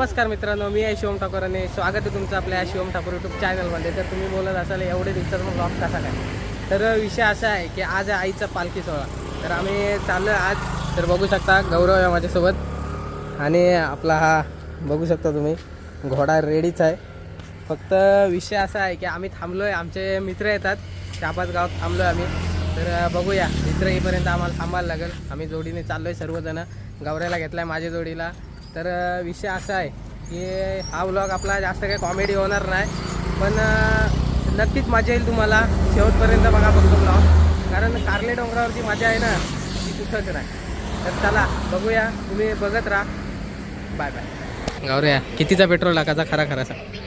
नमस्कार मित्रांनो मी आहे शिवम ठाकूर आणि स्वागत आहे तुमचं आपल्या शिवम ठाकूर यूट्यूब चॅनलमध्ये तर तुम्ही बोलत असाल एवढे दिवसात मग ब्लॉग कसा काय? तर विषय असा आहे की आज आहे आईचा पालखी सोहळा. तर आम्ही चाललो आज तर बघू शकता गौरव आहे माझ्यासोबत. आणि आपला हा बघू शकता तुम्ही घोडा रेडीच आहे. फक्त विषय असा आहे की आम्ही थांबलो आहे आमचे मित्र येतात चार पाच गावात थांबलो आहे आम्ही. तर बघूया मित्र येईपर्यंत आम्हाला थांबायला लागेल. आम्ही जोडीने चाललो आहे सर्वजण. गौऱ्याला घेतला आहे माझ्या जोडीला. तर विषय असा आहे की हा व्लॉग आपला जास्त काही कॉमेडी होणार नाही. पण नक्कीच मजा येईल तुम्हाला. शेवटपर्यंत बघा बघतो ब्लॉग कारण कारले डोंगरावरची मजा आहे ना ती कुठंच नाही. तर चला बघूया. तुम्ही बघत राहा. बाय बाय गौऱ्या कितीचा पेट्रोल टाकायचा? खरा खरा सांग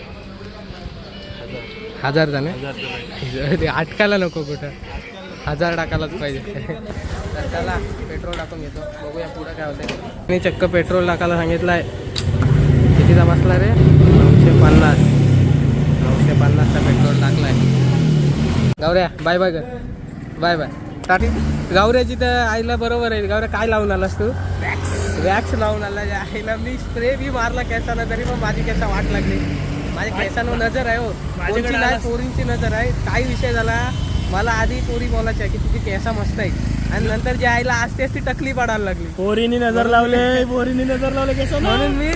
हजार जाणे ते अटकायला नको कुठं. हजार टाकायलाच पाहिजे. तर चला पेट्रोल टाकून घेतो. बघूया पुढं काय होतं मी चक्क पेट्रोल टाकायला सांगितलं आहे कितीचा बसला रे? नऊशे पन्नास. नऊशे पन्नासचा पेट्रोल टाकला आहे गावऱ्या बाय बाय कर बाय बाय. टाटी गावऱ्याची तर आईला बरोबर आहे. गावऱ्या काय लावून आलास तू? वॅक्स लावून आला आईला मी स्प्रे बी मारला केसाला तरी पण माझी केसा वाट लागली. माझ्या केसांवर नजर आहे हो. कोणची नाही पोरींची नजर आहे. काय विषय झाला? मला आधी पोरी बोलायची आहे की तुझी केसा मस्त आहे आणि नंतर जे आईला असते ती टकली पडायला लागली. पोरीनी नजर लावले. पोरीनी नजर लावले कसं म्हणून मी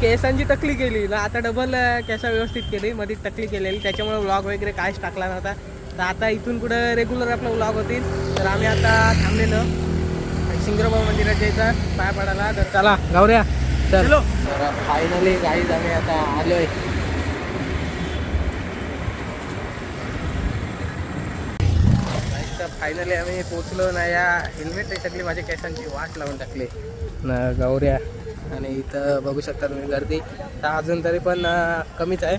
केसांची टकली केली. ना आता डबल केसा व्यवस्थित केली. मध्ये टकली केलेली. त्याच्यामुळे व्लॉग वगैरे काहीच टाकला नव्हता. तर आता इथून कुठं रेग्युलर आपला व्लॉग होतील. तर आम्ही आता थांबलेलो. सिंगरोबा मंदिराच्या इथं पाय पडायला. तर चला गावऱ्या चल. फायनली गाईज आम्ही आता आलोय. फायनली आम्ही पोचलो ना या हेल्मेट सगळी माझ्या केसांची वाट लावून टाकली. ना गौऱ्या. आणि इथं बघू शकता तुम्ही गर्दी. तर अजून तरी पण कमीच आहे.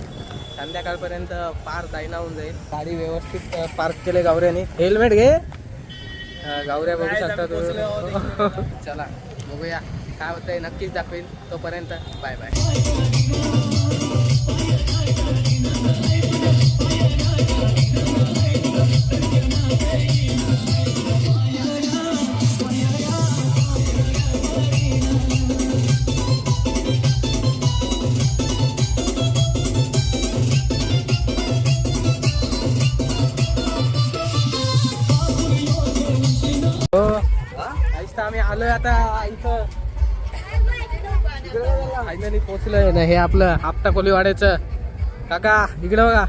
संध्याकाळपर्यंत पार जाईना होऊन जाईल. गाडी व्यवस्थित पार्क केले गावऱ्याने हेल्मेट घे. गावऱ्या बघू शकता तुम्ही. चला बघूया. काय होतंय नक्कीच दाखवेल तोपर्यंत. Bye bye. हो, आम्ही आलोय आता इथं. फायनली पोचलोय ना हे आपलं आपटा कोलीवाड्याचं. काका इकडं बघा.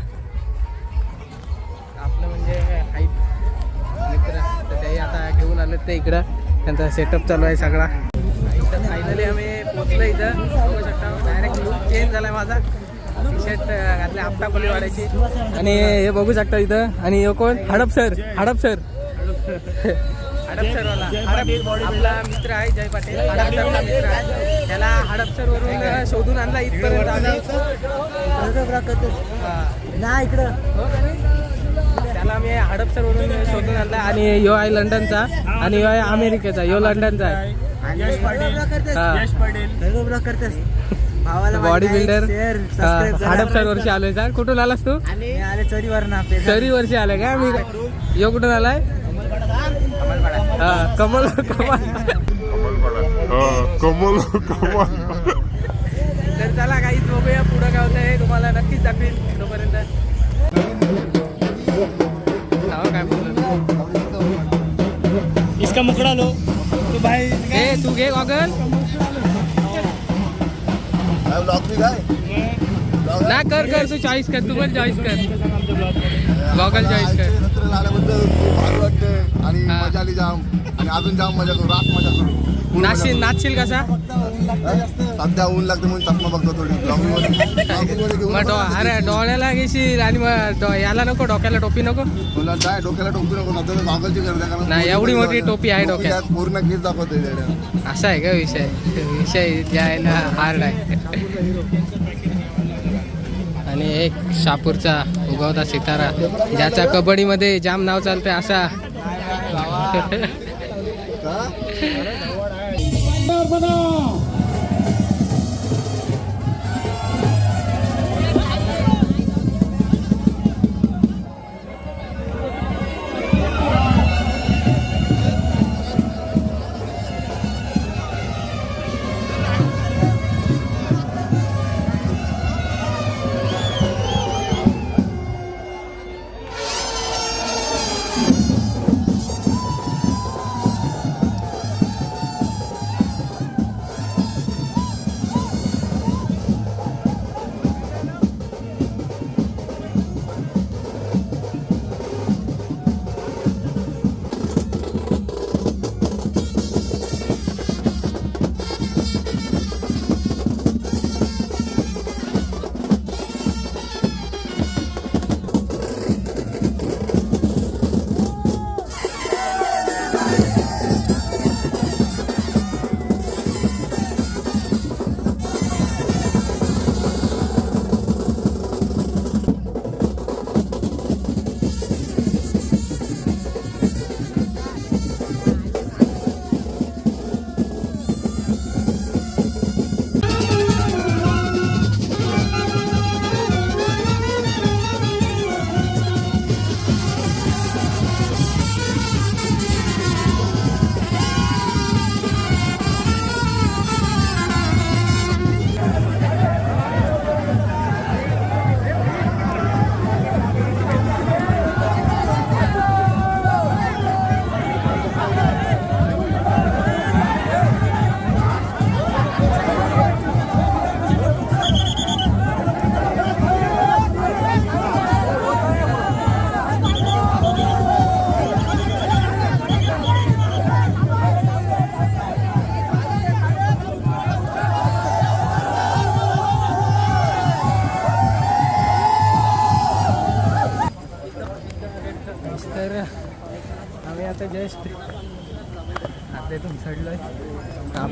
आता घेऊन आले ते इकडं. त्यांचा सेटअप चालू आहे सगळा. फायनली आम्ही पोचलो इथं. बघू शकता डायरेक्ट लुक चेंज झालाय माझा. टी शर्ट घातले आपटा कोलीवाड्याची आणि हे बघू शकता इथं. आणि हे कोण? हडप सर हडप सर हडपसरवाला हडप आपला मित्र आहे जय पाटील. हडपसरचा मित्र आहे. त्याला हडपसर वरून शोधून आणला इथपर्यंत आम्ही. ना इकडं. हो? त्याला आम्ही हडपसर वरून शोधून आणला आणि यो आहे लंडनचा आणि यो आहे अमेरिकेचा. यो लंडनचा आहे. यश पाटील. हा. बॉडी बिल्डर हडपसर वर्षी आलोय. सर कुठून आलास तू? आणि आले चरीवर ना सरी वर्षी आलाय का? मी यो कुठून आलाय? हा कमल कमल कमल कमल तर चला काहीच बघूया पुढं काय होतं हे तुम्हाला नक्कीच दाखवेल इसका मुकड़ा लो। तो भाई ए तू घे गॉगल। ना कर कर तू चॉईस कर तू पण चॉईस कर। गॉगल चॉईस कर। आल्याबद्दल भारी वाटते आणि. मजा आली जाम आणि अजून जाम मजा करू रात मजा करू। नाचशील नाचशील कसा. सध्या ऊन लागते म्हणून चष्मा बघतो थोडी. मग. अरे डोळ्याला घेशील आणि मग याला नको डोक्याला टोपी नको? तुला काय डोक्याला टोपी नको गॉगलची गरज आहे नाही, एवढी मोठी टोपी आहे डोक्यात. पूर्ण केस दाखवते. असा आहे का विषय? विषय द्यायला हार्ड आहे. आणि एक शापूरचा उगवता सितारा ज्याचा कबड्डीमध्ये जाम नाव चालतंय असा. পারবে না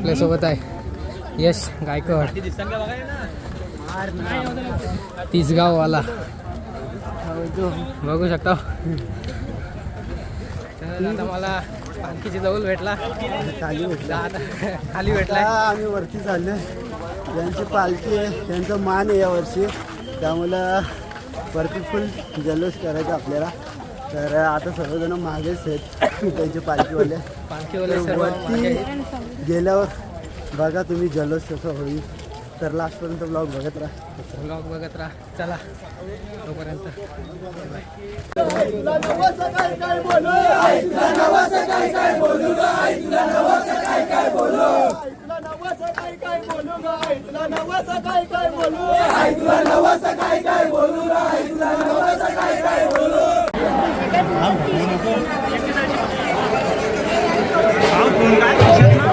आपल्यासोबत आहे. यश गायकवाड. तिसगाववाला. बघू शकता. आता मला पालखीची जवळ भेटला. खाली भेटला. खाली भेटलाय. आम्ही वरती चाललोय. त्यांची पालखी आहे. त्यांचा मान आहे यावर्षी त्यामुळं वरती फुल जल्लोष करायचा आपल्याला. तर आता सर्वजण मागेच आहेत. त्यांचे पालखीवाले. पालखीवाले. वरती गेल्यावर बघा तुम्ही जल्लोष कसं होईल. तर लास्टपर्यंत ब्लॉग बघत राहा. ब्लॉग बघत राहा. चला तोपर्यंत.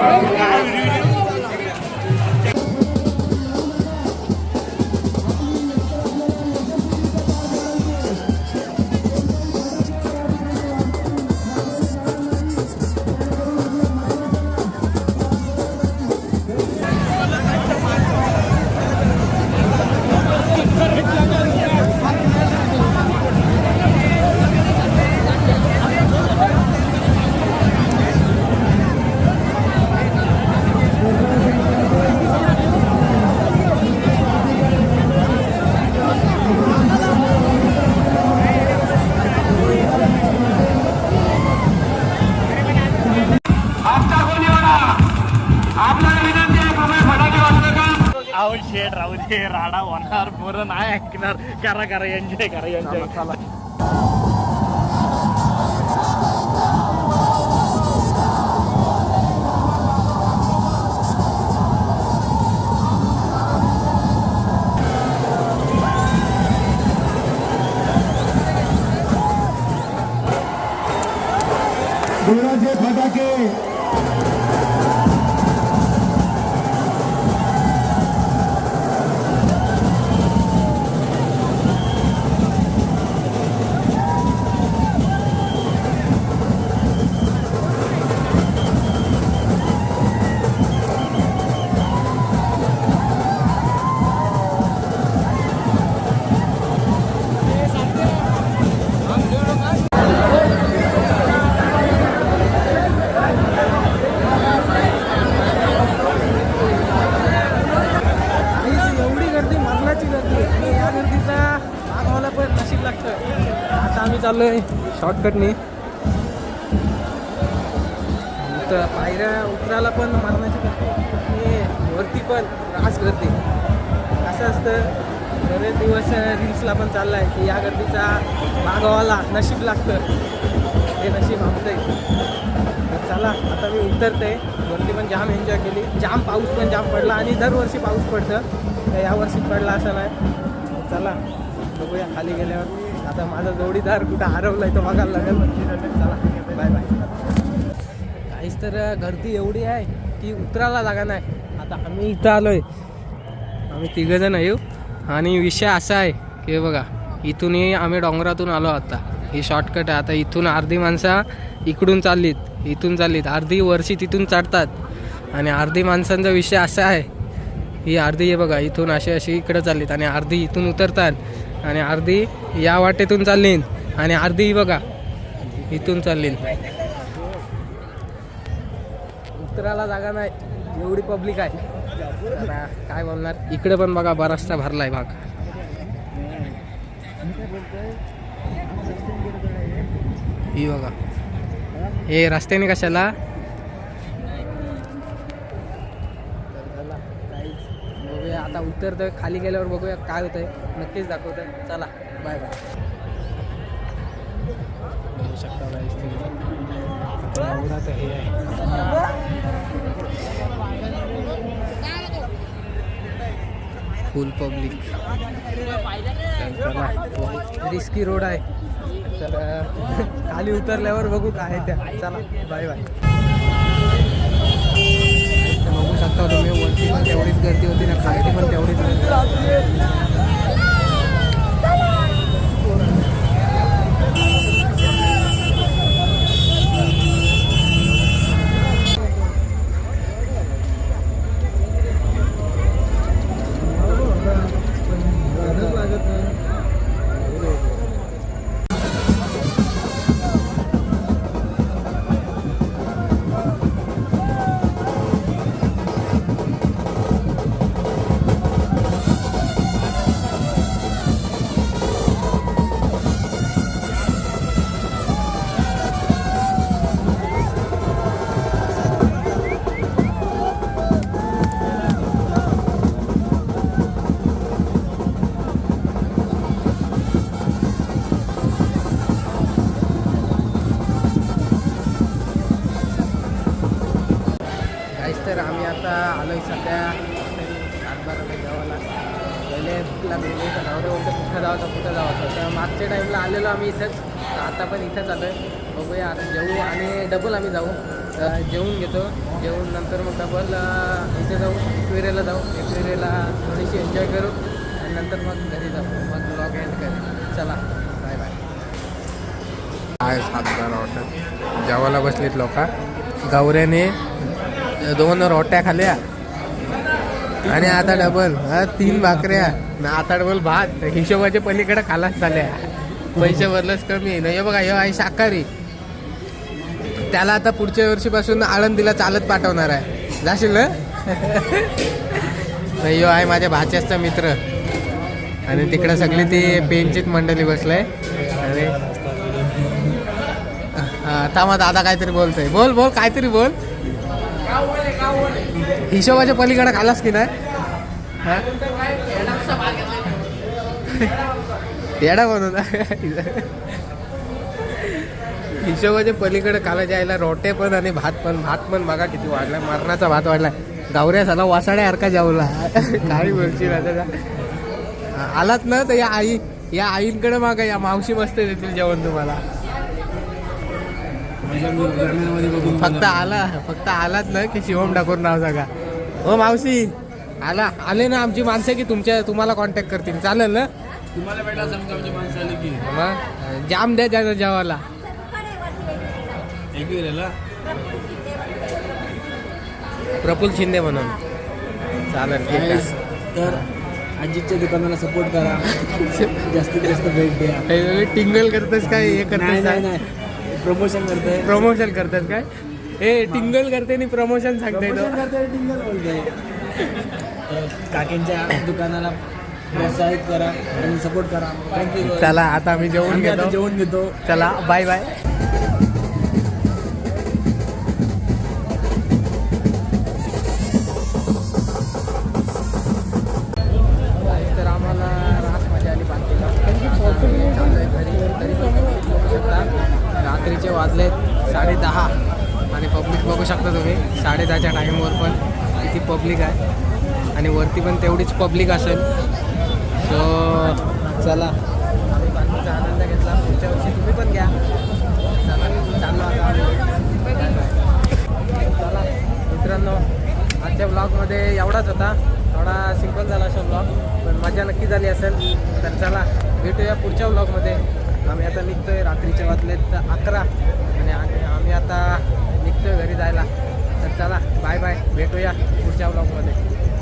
Okay. आवड शेट राहू दे राडा होणार पोरं नाही ऐकणार करा करा एन्जॉय करा एन्जॉय. लागतं आता आम्ही चाललोय शॉर्टकटनी तर पायऱ्या उतरायला पण मारण्याची वरती पण त्रास करते असं असतं. बरेच दिवस रील्सला पण चाललं आहे की या गर्दीचा मागवाला नशीब लागतं. हे नशीब आमचं आहे तर चला आता मी उतरते वरती पण जाम एन्जॉय केली. जाम पाऊस पण जाम पडला आणि दरवर्षी पाऊस पडतं. तर यावर्षी पडला असं नाही. चला. बघूया खाली गेल्यावर. आता माझा जोडीदार कुठं हरवलाय तो बघायला लागेल. चला बाय बाय काहीच तर गर्दी एवढी आहे की उतरायला जागा नाही. आता आम्ही इथं आलोय. आम्ही तिघंजण येऊ. आणि विषय असा आहे की बघा इथूनही आम्ही डोंगरातून आलो आता. ही शॉर्टकट आहे. आता इथून अर्धी माणसं इकडून चाललीत इथून चाललीत. अर्धी वर्षी तिथून चढतात. आणि अर्धी माणसांचा विषय असा आहे ही अर्धी आहे बघा इथून अशी अशी इकडं चाललीत. आणि अर्धी इथून उतरतात. आणि अर्धी या वाटेतून चाललीन. आणि अर्धी ही बघा इथून चाललीन. उत्तराला जागा नाही एवढी पब्लिक आहे. काय बोलणार? इकडे पण बघा बराचसा भरलाय भाग. ही बघा. हे रस्त्याने कशाला? आता उतरतोय खाली गेल्यावर बघूया काय होतंय. नक्कीच दाखवतोय. चला बाय बाय बघू शकता तर हे आहे. फुल पब्लिक रिस्की रोड आहे. तर खाली उतरल्यावर बघू काय आहे त्या. चला बाय बाय बघू शकता. तुम्ही वरती पण तेवढीच गर्दी होती ना खाली पण तेवढीच लेफ्टला भूक तर नवरे बोलतो कुठं जावं कुठं जावं तर मागच्या टाईमला आलेलो आम्ही इथंच. आता पण इथंच आलो आहे बघूया आता जेवू आणि डबल आम्ही जाऊ. जेवून घेतो. जेवून नंतर मग डबल इथे जाऊ एकविरेला जाऊ. एकविरेला थोडीशी एन्जॉय करू आणि नंतर मग घरी जाऊ. मग ब्लॉग एंड करू. चला बाय बाय काय सातदार हॉटेल जेवायला बसलीत लोक. गौऱ्याने दोन रोट्या खाल्ल्या. आणि आता डबल हा तीन भाकऱ्या. ना आता डबल भात. हिशोबाच्या पलीकडे खालाच झाल्या. पैसे भरलंच कमी. आहे ना बघा हे आहे शाकाहारी. त्याला आता पुढच्या वर्षीपासून आळंदीला चालत पाठवणार आहे. जाशील ना? नाही आहे माझ्या भाच्याचा मित्र. आणि तिकडे सगळी ती बेंचित मंडळी बसलंय. अरे हा, थांबा दादा काहीतरी बोलतोय. बोल बोल काहीतरी बोल. हिशोबाच्या पलीकडे खालास की नाही? हा? येडा होता हिशोबाच्या पलीकडे खाला आईला रोटे पण आणि भात पण भात पण बघा किती वाढलाय. मरणाचा भात वाढलाय. गावऱ्या झाला वासाड्यासारखा जाऊला काही बोलशील आता आलात ना तर या आई या आईंकडे मागा या मावशी मस्त देतील जेवण तुम्हाला. फक्त आला फक्त आलात ना की शिवम ठाकूर नाव सांगा. हो मावशी आला आले ना आमची माणसं की तुमच्या तुम्हाला कॉन्टॅक्ट करतील. चालेल ना? तुम्हाला भेटा समजा आमची माणसं आली की. मग? जाम द्या जेवायला एक वेळेला प्रफुल शिंदे म्हणून. चालेल ठीक आहे. तर आजीच्या दुकानाला सपोर्ट करा. जास्तीत जास्त भेट द्या. टिंगल करतेस काय हे नाही नाही. प्रमोशन करतोय? प्रमोशन करतात काय? ए टिंगल करते आणि प्रमोशन सांगताय तो. प्रमोशन करतोय टिंगल बोलतोय. काकींच्या दुकानाला प्रोत्साहित करा आणि सपोर्ट करा. थँक्यू चला आता आम्ही आता घेतो. जेवण घेतो. चला बाय बाय वरती पण तेवढीच पब्लिक असेल. सो चला. आम्ही आनंद घेतला पुढच्या वर्षी तुम्ही पण घ्या चला चला मित्रांनो आजच्या ब्लॉगमध्ये एवढाच होता. थोडा सिंपल झाला असेल ब्लॉग पण मजा नक्की झाली असेल. तर चला भेटूया पुढच्या ब्लॉगमध्ये आम्ही आता निघतोय रात्रीचे वाजलेत अकरा आणि आणि आम्ही आता निघतोय घरी जायला. तर चला बाय बाय भेटूया पुढच्या ब्लॉगमध्ये